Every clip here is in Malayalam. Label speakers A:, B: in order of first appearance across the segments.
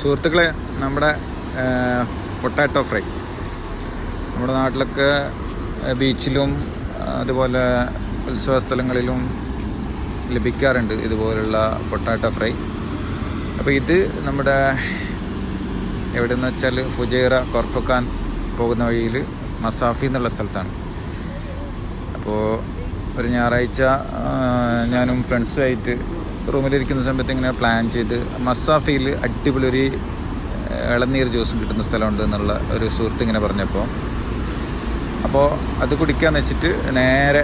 A: സുഹൃത്തുക്കളെ നമ്മുടെ പൊട്ടാറ്റോ ഫ്രൈ. നമ്മുടെ നാട്ടിലൊക്കെ ബീച്ചിലും അതുപോലെ ഉത്സവ സ്ഥലങ്ങളിലും ലഭിക്കാറുണ്ട് ഇതുപോലുള്ള പൊട്ടാറ്റോ ഫ്രൈ. അപ്പോൾ ഇത് നമ്മുടെ എവിടെയെന്ന് വെച്ചാൽ ഫുജൈറ കൊർഫക്കാൻ പോകുന്ന വഴിയിൽ മസാഫി എന്നുള്ള സ്ഥലത്താണ്. അപ്പോൾ ഒരു ഞായറാഴ്ച ഞാനും ഫ്രണ്ട്സുമായിട്ട് റൂമിലിരിക്കുന്ന സമയത്ത് ഇങ്ങനെ പ്ലാൻ ചെയ്ത് മസാഫിയിൽ അടിപൊളി ഒരു ഇളനീർ ജ്യൂസും കിട്ടുന്ന സ്ഥലമുണ്ട് എന്നുള്ള ഒരു സുഹൃത്ത് ഇങ്ങനെ പറഞ്ഞപ്പോൾ അപ്പോൾ അത് കുടിക്കാന്ന് വെച്ചിട്ട് നേരെ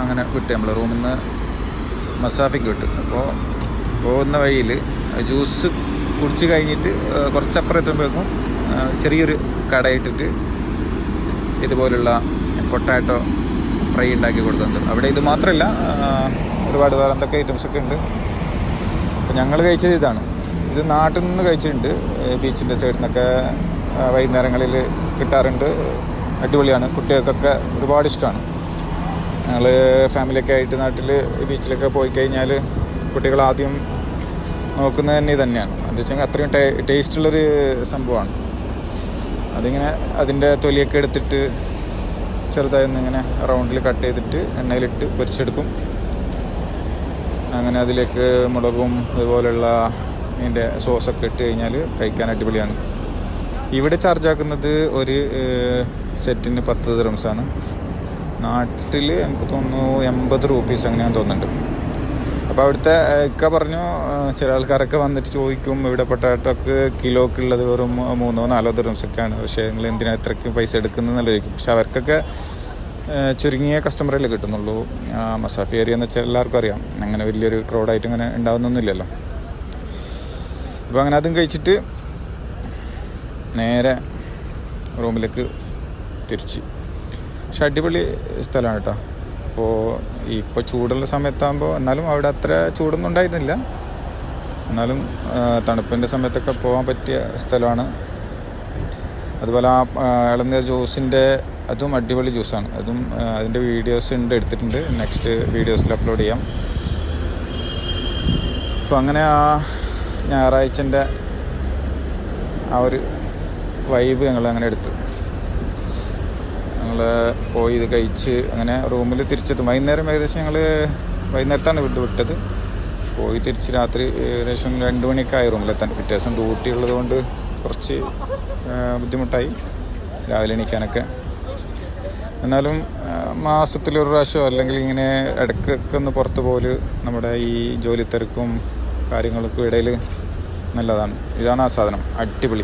A: അങ്ങനെ വിട്ട് നമ്മൾ റൂമിൽ നിന്ന് മസാഫിക്ക് വിട്ടു. അപ്പോൾ പോകുന്ന വഴിയിൽ ജ്യൂസ് കുടിച്ച് കഴിഞ്ഞിട്ട് ആ, കുറച്ചപ്പുറം എത്തുമ്പോഴേക്കും ചെറിയൊരു കടയിട്ടിട്ട് ഇതുപോലുള്ള പൊട്ടാറ്റോ ഫ്രൈ ഉണ്ടാക്കി കൊടുക്കുന്നുണ്ട് അവിടെ ഇത് മാത്രമല്ല ഒരുപാട് വേറെ എന്തൊക്കെ ഐറ്റംസൊക്കെ ഉണ്ട്. ഞങ്ങൾ കഴിച്ചത് ഇതാണ്. ഇത് നാട്ടിൽ നിന്ന് കഴിച്ചിട്ടുണ്ട് ബീച്ചിന്റെ സൈഡിൽ നിന്നൊക്കെ വൈകുന്നേരങ്ങളിൽ കിട്ടാറുണ്ട്. അടിപൊളിയാണ്. കുട്ടികൾക്കൊക്കെ ഒരുപാട് ഇഷ്ടമാണ്. ഞങ്ങൾ ഫാമിലിയൊക്കെ ആയിട്ട് നാട്ടിൽ ബീച്ചിലൊക്കെ പോയി കഴിഞ്ഞാൽ കുട്ടികൾ ആദ്യം നോക്കുന്നത് തന്നെ തന്നെയാണ് എന്താ വെച്ചാൽ അത്രയും ടേ ടേസ്റ്റുള്ളൊരു സംഭവമാണ്. അതിങ്ങനെ അതിന്റെ തൊലിയൊക്കെ എടുത്തിട്ട് ചെറുതായി ഇങ്ങനെ റൗണ്ടിൽ കട്ട് ചെയ്തിട്ട് എണ്ണയിലിട്ട് പൊരിച്ചെടുക്കും. അങ്ങനെ അതിലേക്ക് മുളകും അതുപോലുള്ള ഇതിന്റെ സോസൊക്കെ ഇട്ട് കഴിഞ്ഞാൽ കഴിക്കാൻ അടിപൊളിയാണ്. ഇവിടെ ചാർജ് ആക്കുന്നത് ഒരു സെറ്റിന് പത്ത് ദിറംസാണ് നാട്ടിൽ എനിക്ക് തോന്നുന്നു എൺപത് റുപ്പീസ് അങ്ങനെയാണ് തോന്നുന്നുണ്ട്. അപ്പോൾ അവിടുത്തെ ഒക്കെ പറഞ്ഞു ചില ആൾക്കാരൊക്കെ വന്നിട്ട് ചോദിക്കും ഇവിടെ പൊട്ടാറ്റോക്ക് കിലോക്ക് ഉള്ളത് വെറും മൂന്നോ നാലോ ദിറംസൊക്കെയാണ് പക്ഷേ നിങ്ങൾ എന്തിനാണ് ഇത്രയ്ക്ക് പൈസ എടുക്കുന്നതെന്നല്ല ചോദിക്കും. പക്ഷെ അവർക്കൊക്കെ ചുരുങ്ങിയ കസ്റ്റമറല്ലേ കിട്ടുന്നുള്ളൂ. മസാഫി ഏരിയ എന്ന് വെച്ചാൽ എല്ലാവർക്കും അറിയാം. അങ്ങനെ വലിയൊരു ക്രൗഡായിട്ട് ഇങ്ങനെ ഉണ്ടാവുന്നൊന്നുമില്ലല്ലോ. അപ്പോൾ അങ്ങനെ അതും കഴിച്ചിട്ട് നേരെ റൂമിലേക്ക് തിരിച്ച്. പക്ഷെ അടിപൊളി സ്ഥലമാണ് കേട്ടോ. അപ്പോൾ ഇപ്പോൾ ചൂടുള്ള സമയത്താകുമ്പോൾ എന്നാലും അവിടെ അത്ര ചൂടൊന്നും ഉണ്ടായിരുന്നില്ല. എന്നാലും തണുപ്പിന്റെ സമയത്തൊക്കെ പോകാൻ പറ്റിയ സ്ഥലമാണ്. അതുപോലെ ആ, ഇളനീർ ജ്യൂസിന്റെ അതും അടിപൊളി ജ്യൂസാണ്. അതും അതിന്റെ വീഡിയോസ് ഉണ്ട് എടുത്തിട്ടുണ്ട്. നെക്സ്റ്റ് വീഡിയോസിൽ അപ്ലോഡ് ചെയ്യാം. അപ്പോൾ അങ്ങനെ ആ ഞായറാഴ്ചന്റെ ആ ഒരു വൈബ് ഞങ്ങൾ അങ്ങനെ എടുത്തു. ഞങ്ങൾ പോയി ഇത് കഴിച്ച് അങ്ങനെ റൂമിൽ തിരിച്ചെത്തും. വൈകുന്നേരം ഏകദേശം ഞങ്ങൾ വൈകുന്നേരത്താണ് വിട്ട് വിട്ടത്. പോയി തിരിച്ച് രാത്രി ഏകദേശം രണ്ട് മണിയൊക്കെ ആയി റൂമിലെത്താൻ പിറ്റേ ദിവസം ഡ്യൂട്ടി ഉള്ളതുകൊണ്ട് കുറച്ച് ബുദ്ധിമുട്ടായി. രാവിലെ എണീക്കാനൊക്കെ. എന്നാലും മാസത്തിലൊരു പ്രാവശ്യമോ അല്ലെങ്കിൽ ഇങ്ങനെ ഇടയ്ക്കൊക്കെ ഒന്ന് പുറത്ത് പോൽ നമ്മുടെ ഈ ജോലി തിരക്കും കാര്യങ്ങൾക്കും ഇടയിൽ നല്ലതാണ്. ഇതാണ് ആ സാധനം. അടിപൊളി.